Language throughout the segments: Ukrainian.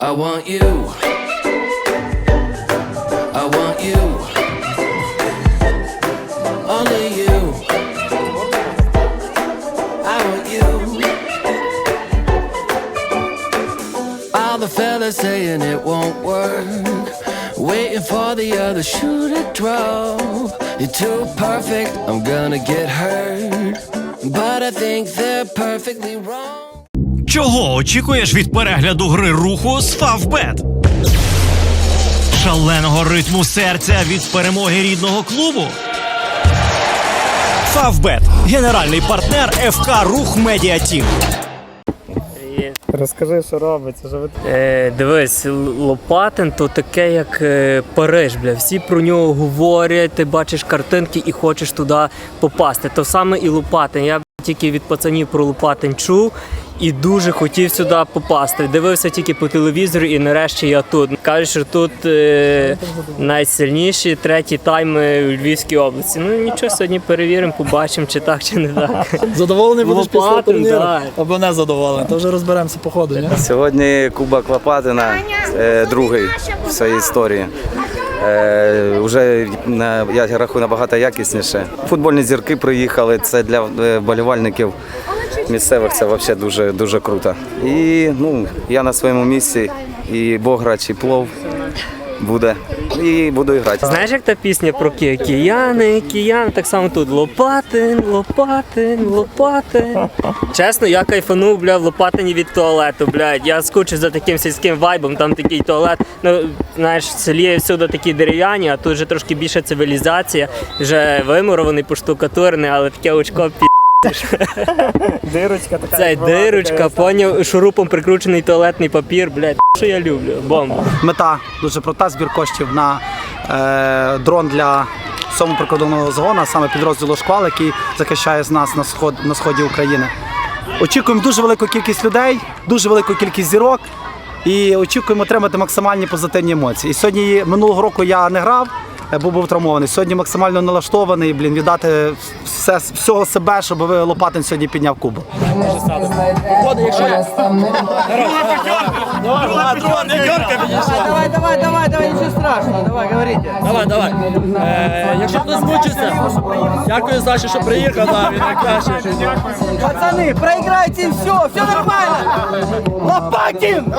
I want you. I want you. Only you. I want you. All the fellas saying it won't work. Waiting for the other shoe to drop. You're too perfect, I'm gonna get hurt. But I think they're perfectly wrong. Чого очікуєш від перегляду гри руху з Фавбет? Шаленого ритму серця від перемоги рідного клубу. Фавбет генеральний партнер ФК Рух Медіа Тім. Розкажи, що робиться, що ви Е, дивись, Лопатин то таке, як е, Париж, бля. Всі про нього говорять, ти бачиш картинки і хочеш туди попасти. То саме і Лопатин. Я бля, тільки від пацанів про Лопатин чув і дуже хотів сюди попасти. Дивився тільки по телевізору, і нарешті я тут. Кажуть, що тут е, найсильніші треті тайми у Львівській області. Ну нічого, сьогодні перевіримо, побачимо, чи так, чи не так. задоволений будеш після Лопатин, турніру? да. Або не задоволений, то вже розберемося по ходу, ні? Сьогодні Кубок Лопатина, е, другий в своїй історії. Е, Уже на- я рахую набагато якісніше. Футбольні зірки приїхали. Це для е, вболівальників місцевих це взагалі дуже дуже круто. І ну, я на своєму місці, і Бограч, і плов буде. І буду грати. Знаєш, як та пісня про ки- кияни, кияни, так само тут Лопатин, Лопатин, Лопатин. Чесно, я кайфанув, бля, в Лопатині від туалету, блядь. Я скучив за таким сільським вайбом, там такий туалет. Ну, знаєш, в селі всюди такі дерев'яні, а тут вже трошки більша цивілізація, вже вимурований, поштукатурний, але таке очко пі. Дирочка така. Цей дирочка, поняв, шурупом прикручений туалетний папір, блядь, що я люблю, бомба. Мета дуже проста збір коштів на е, дрон для сьому прикордонного згону, саме підрозділу шквал, який захищає з нас на сход на сході України. Очікуємо дуже велику кількість людей, дуже велику кількість зірок. І очікуємо отримати максимальні позитивні емоції. І сьогодні минулого року я не грав, бо був травмований. Сьогодні максимально налаштований, блін, віддати все, всього себе, щоб ви Лопатин сьогодні підняв кубок. Давай, давай, давай, давай, ничего страшного, давай, говорите. Давай, давай. Е, якщо хтось змучився, дякую Саші, що приїхав. Да, він найкраще. Пацаны, проиграйте и все, все нормально. Лопатин!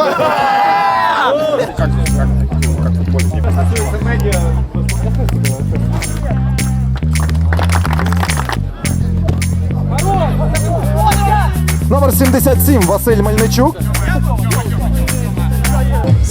Номер 77 Василь Мельничук.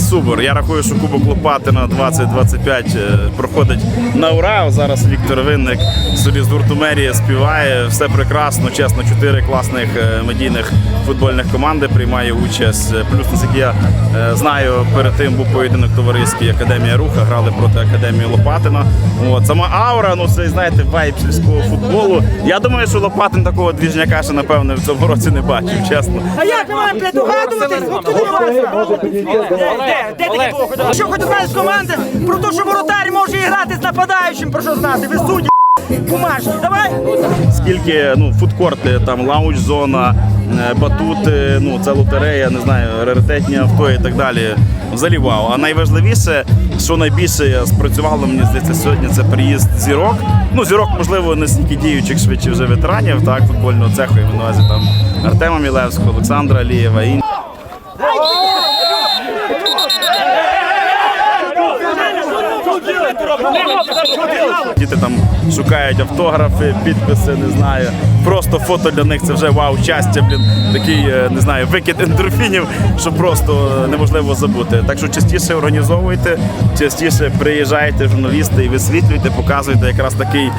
Супер. Я рахую, що Кубок Лопатина 2025 е, проходить на ура. Зараз Віктор Винник собі з гурту Мерія співає. Все прекрасно, чесно, чотири класних е, медійних футбольних команди приймає участь. Плюс, наскільки я е, знаю, перед тим був поєдинок товариський Академія Руха, грали проти Академії Лопатина. От сама аура, ну це знаєте, вайб сільського футболу. Я думаю, що Лопатин такого двіжняка ще напевне в цьому році не бачив, чесно. А як ми маємо, блядь, Де, де такі походи? Що хоч знаєш з команди про те, що воротар може грати з нападаючим, про що знати? Ви судді, бумажні, давай. скільки ну, фудкорти, там лаунж-зона, е, батути, ну це лотерея, не знаю, раритетні авто і так далі. Взагалі вау. А найважливіше, що найбільше спрацювало, мені здається, сьогодні це приїзд зірок. Ну, зірок, можливо, не стільки діючих, швидше вже ветеранів, так, футбольного цеху, я маю на увазі там Артема Мілевського, Олександра Алієва і Діти там шукають автографи, підписи, не знаю. Просто фото для них це вже вау, щастя, блін, такий, е, не знаю, викид ендорфінів, що просто е, неможливо забути. Так що частіше організовуйте, частіше приїжджайте, журналісти, і висвітлюйте, показуйте якраз такий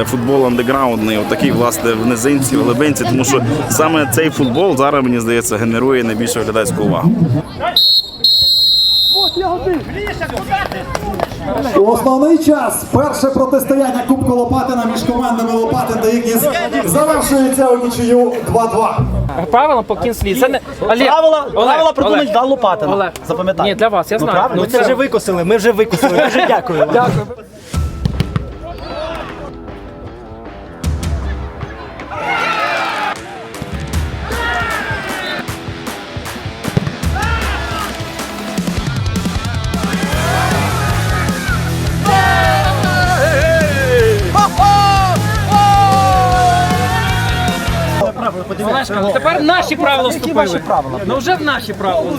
е, футбол андеграундний, отакий, власне, в низинці, в глибинці, тому що саме цей футбол зараз, мені здається, генерує найбільшу глядацьку увагу. Основний час. Перше протистояння Кубку Лопатина між командами Лопатин та Ігніс завершується у нічию 2-2. Правила по кінслі. Це не Олег, Правила, Олег, правила придумають Олег. для Лопатина. Олег. Запам'ятай. Ні, для вас, я Ну, знаю. правильно? Ну, це вже викосили, ми вже викосили. Дуже дякую. Дякую. Олешка, тепер наші правила вступили. Ну вже в наші правила.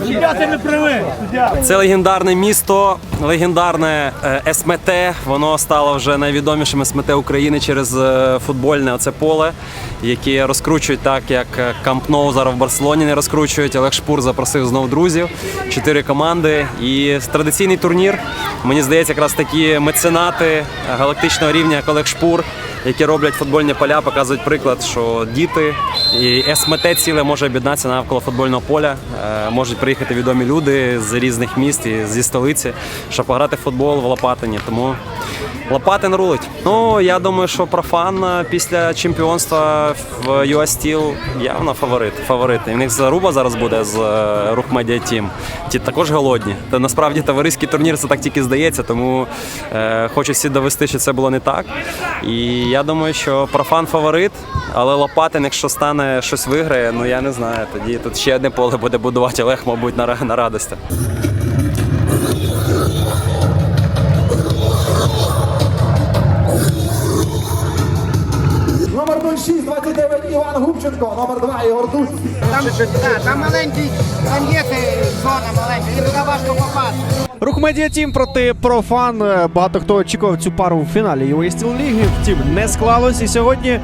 Це легендарне місто, легендарне е, СМТ. Воно стало вже найвідомішим СМТ України через е, футбольне оце поле, яке розкручують так, як е, Камп Ноу зараз в Барселоні не розкручують. Олег Шпур запросив знов друзів, чотири команди. І традиційний турнір. Мені здається, якраз такі меценати е, галактичного рівня, як Олег Шпур, які роблять футбольні поля, показують приклад, що діти і СМТ ціле може об'єднатися навколо футбольного поля. Е, Можуть приїхати відомі люди з різних міст і зі столиці, щоб пограти в футбол в Лопатині. Тому Лопатин рулить. Ну я думаю, що профан е, після чемпіонства в UA Steel явно фаворит. Фаворит. І в них заруба зараз буде з рух медіа Тім. Ті також голодні. Та насправді товариський турнір це так тільки здається, тому е, хочу всі довести, що це було не так. І я думаю, що профан фаворит, але Лопатин, якщо стане щось виграє, ну я не знаю. Тоді тут ще одне поле буде будувати Олег, мабуть, на, на радості. 0629 Іван Губченко, номер 2 Ігор Дуць. Там, да, там маленький, там є зона маленька, і туди важко попасти. Рух Медіа Тім проти профан. Е, багато хто очікував цю пару в фіналі єврей ліги. Втім, не склалось. І сьогодні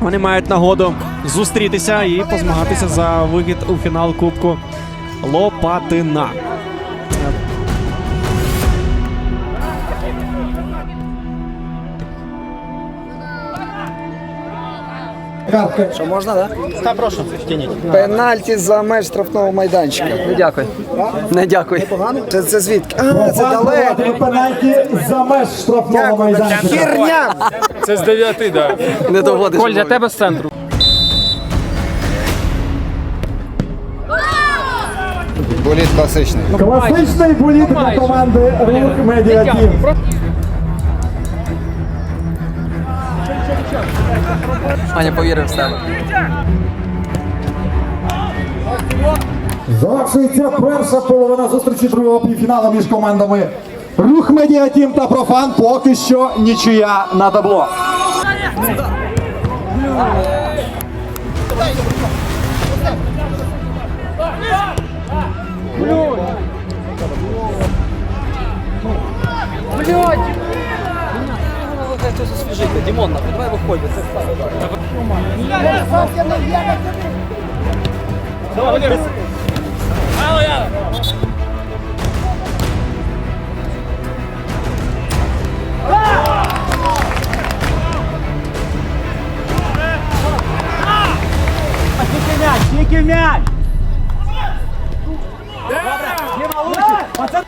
вони мають нагоду зустрітися і позмагатися за вихід у фінал Кубку Лопатина. Картки. Що можна, так? Та прошу, втяніть. Пенальті за меж штрафного майданчика. Не дякую. Не дякую. Це, це звідки? А, це далеко. пенальті за меж штрафного майданчика. Херня! Це з дев'яти, так. Не доводиш. Коль, для тебе з центру. Боліт класичний. Класичний боліт для команди Рух Медіа Тім. Аня повірив в себе. Завершується перша половина зустрічі другого півфіналу між командами Рух Медіа Тім та Профан. Поки що нічия на табло. Це хтось освіжити. Дімон, нахуй, давай виходить. Це Давай, Валера. Алло, я. Дикий мяч! Дима лучше! Пацан!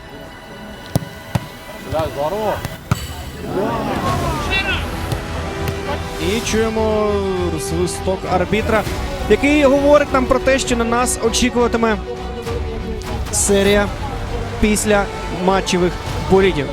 Сюда, здорово! І чуємо свисток арбітра, який говорить нам про те, що на нас очікуватиме серія після матчевих болідів.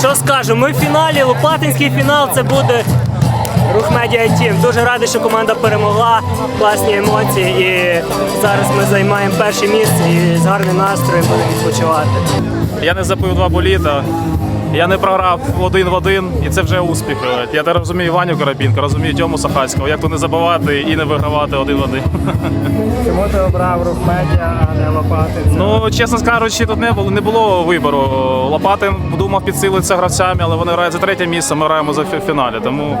Що скажу, ми в фіналі, Лопатинський фінал це буде рух медіа тім. Дуже радий, що команда перемогла, класні емоції. І зараз ми займаємо перше місце і з гарним настроєм будемо відпочивати. Я не забив два боліта. Я не програв один в один, і це вже успіх. Я так розумію Ваню Карабінка, розумію Тьому Сахацького. Як то не забивати і не вигравати один в один. Чому ти обрав рух медіа, а не лопати? Ну, чесно кажучи, тут не було не було вибору. Лопатин думав підсилитися гравцями, але вони грають за третє місце. Ми граємо за фіналі. Тому,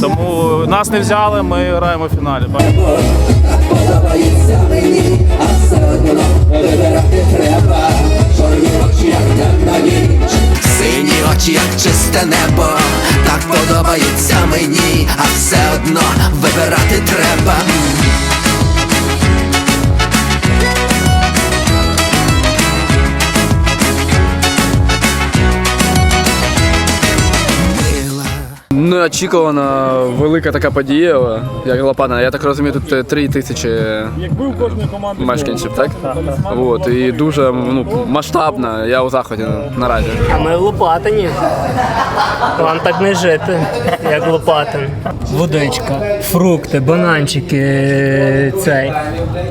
тому нас не взяли, ми граємо в фіналі. Подобається мені, а все одно вибирати треба. Чорні очі, як на ніч. Сині очі, як чисте небо, так подобається мені, а все одно вибирати треба. Неочікувана велика така подія, як Лопатина. Я так розумію, тут три тисячі мешканців, так? От, і дуже ну, масштабна, я у заході наразі. А ми в Лопатині. Вам так не жити, як Лопатин. Водичка, фрукти, бананчики, цей,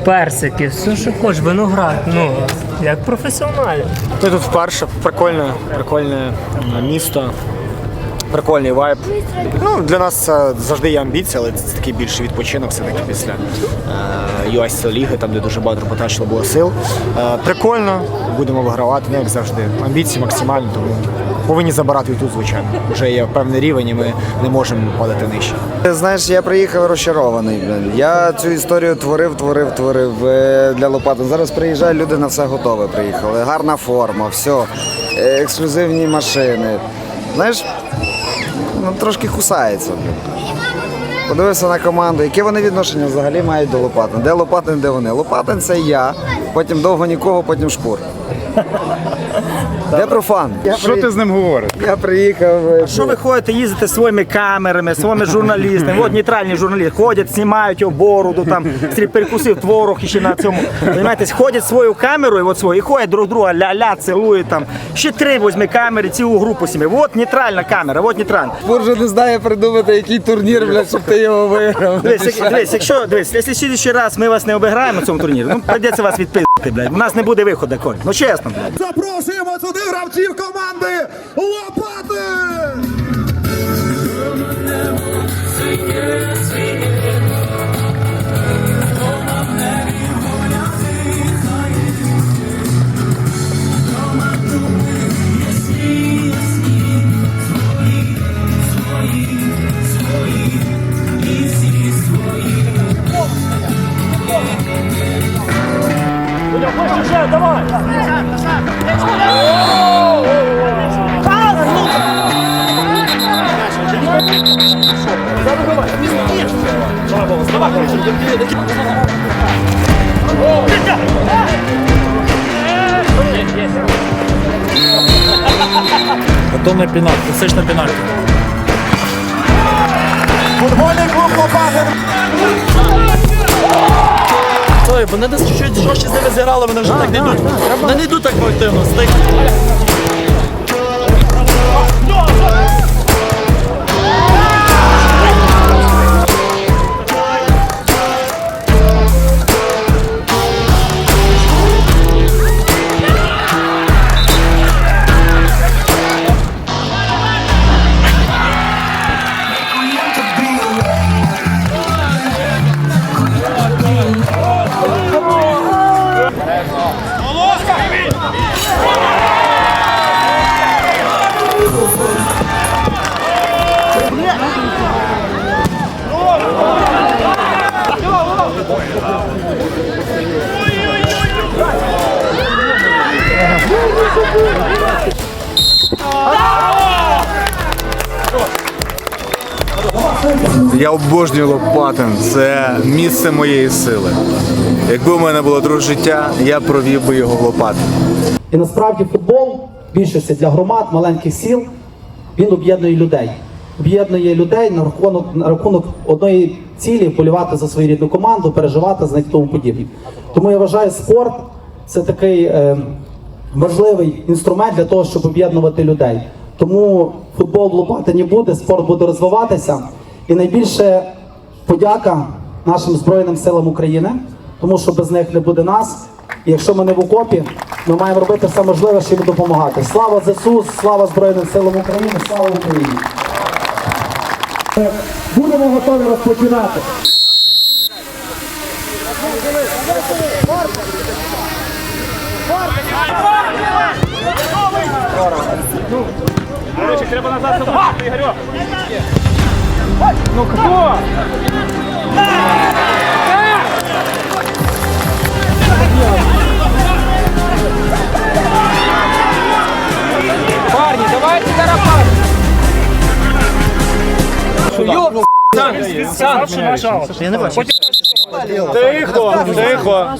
персики, все, що хочеш, виноград. Ну, як професіоналі. Ми тут вперше, прикольне, прикольне місто. Прикольний вайб. Ну, для нас це завжди є амбіція, але це такий більший відпочинок все-таки після е, USC ліги, там де дуже багато потенціалу було сил. Е, прикольно, будемо вигравати, ну, як завжди. Амбіції максимальні, тому повинні забирати і тут, звичайно. Вже є певний рівень, і ми не можемо падати нижче. Знаєш, я приїхав розчарований. Я цю історію творив, творив, творив е, для Лопатин. Зараз приїжджає, люди на все готове приїхали. Гарна форма, все, ексклюзивні машини. Знаєш, ну трошки кусається. Подивився на команду, яке вони відношення взагалі мають до Лопатин. Де Лопатин, де вони? Лопатин це я, потім довго нікого, потім шпур. Де профан? Що ти з ним говориш? Я приїхав. е, Що ви ходите, їздите своїми камерами, своїми журналістами? От нейтральні журналісти ходять, знімають його бороду, там стрі- перекусив творог і ще на цьому. Понимаєте, ходять свою камерою, от свою, і ходять друг друга, ля-ля, цілують там. Ще три візьми камери, цілу групу сім'ї. От нейтральна камера, от нейтральна. Шпур же не знає придумати, який турнір, блядь, щоб ти його виграв. Дивись, як- дивись, якщо дивись, якщо слідчий раз ми вас не обіграємо на цьому турнірі, ну прийдеться вас відписати, блядь. У нас не буде виходу, Коль. Ну чесно, блядь. Запрошуємо сюди гравців команди Лопати! Потім на пенальті, все ж на пенальті. Футбольний клуб Лопатин! Ой, вони десь чуть жорстче з ними зіграли, вони вже так не йдуть. Вони не йдуть так активно. Я обожнюю Лопатин. Це місце моєї сили. Якби у мене було друге життя, я провів би його в Лопатин. І насправді футбол більшості для громад, маленьких сіл, він об'єднує людей. Об'єднує людей на рахунок, на рахунок одної цілі вболівати за свою рідну команду, переживати за них тому подібне. Тому я вважаю, спорт це такий е, важливий інструмент для того, щоб об'єднувати людей. Тому футбол в Лопатині буде, спорт буде розвиватися. І найбільше подяка нашим Збройним силам України, тому що без них не буде нас. І якщо ми не в окопі, ми маємо робити все можливе, щоб їм допомагати. Слава ЗСУ, слава Збройним силам України, слава Україні! Будемо готові розпочинати. Треба назад забрати, Ігорьок. Ну кто? Парни, давайте тарапать! Ёб, Сан, Сан! Тихо, тихо!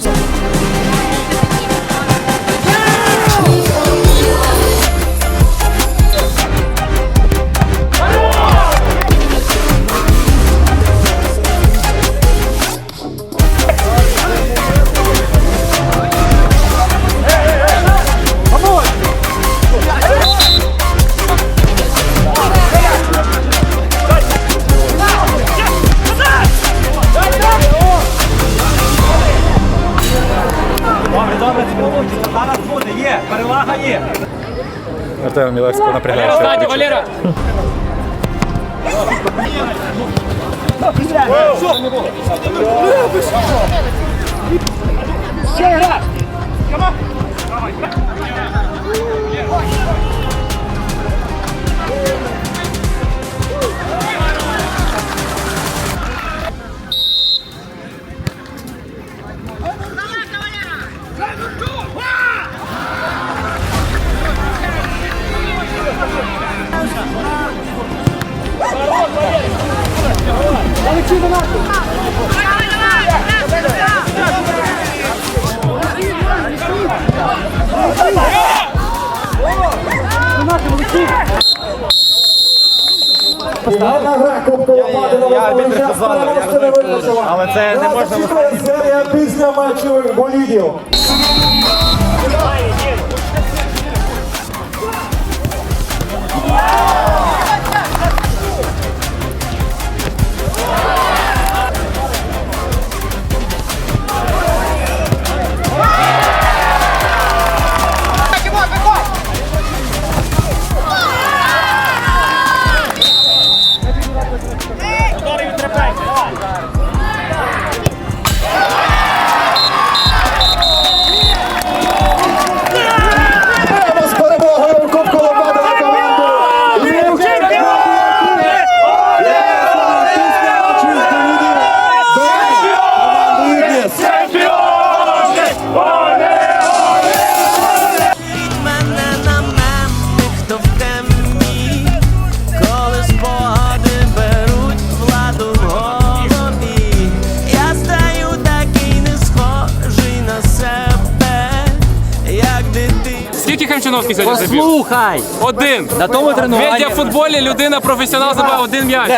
Хемчиновський сьогодні забив? Слухай! Один. На тому В тренуванні. медіафутболі людина професіонал забив один м'яч.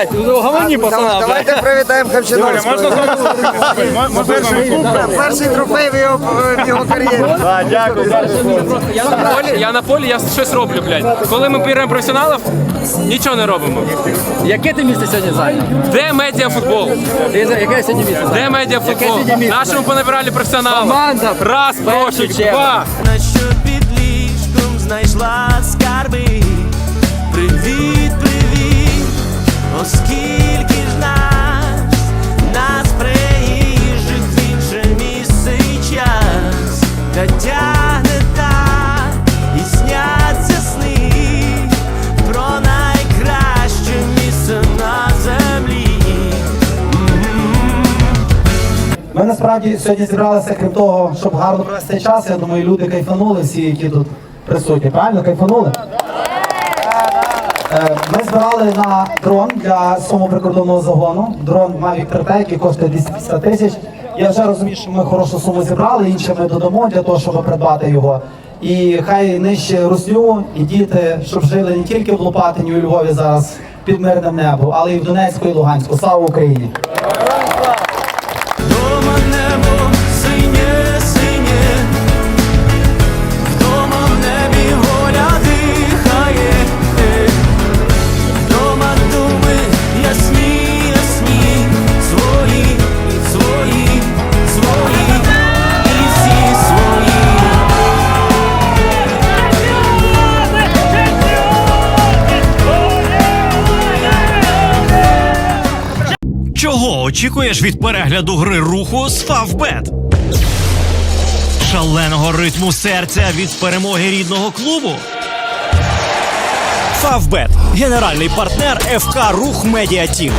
Гавані, пацана, Давайте привітаємо Хамчиновського. Перший трофей в його, в його кар'єрі. Дякую. Я на полі, я на полі, я щось роблю, блядь. Коли ми піримо професіоналів, нічого не робимо. Яке ти місце сьогодні зайняв? Де медіафутбол? Яке сьогодні місце Де медіафутбол? Нашому понабирали професіоналів. Команда. Раз, чергу. два. На що під ліжком знайшла скарби. Привіт, привіт, оскільки ж нас, нас приїжджих в інше місце і час, та тягне так і сняться сни про найкраще місце на землі. Ми насправді сьогодні зібралися, крім того, щоб гарно провести час. Я думаю, люди кайфанули, всі, які тут присутні. Правильно кайфанули? Е, Ми збирали на дрон для суму прикордонного загону. Дрон Mavic 3T, який коштує 250 тисяч. Я вже розумію, що ми хорошу суму зібрали, інше ми додамо для того, щоб придбати його. І хай нижче русню і діти, щоб жили не тільки в Лопатині, у Львові зараз під мирним небом, але і в Донецьку і Луганську. Слава Україні! Очікуєш від перегляду гри руху з Фавбет? Шаленого ритму серця від перемоги рідного клубу. Фавбет генеральний партнер ФК Рух Медіа Тім.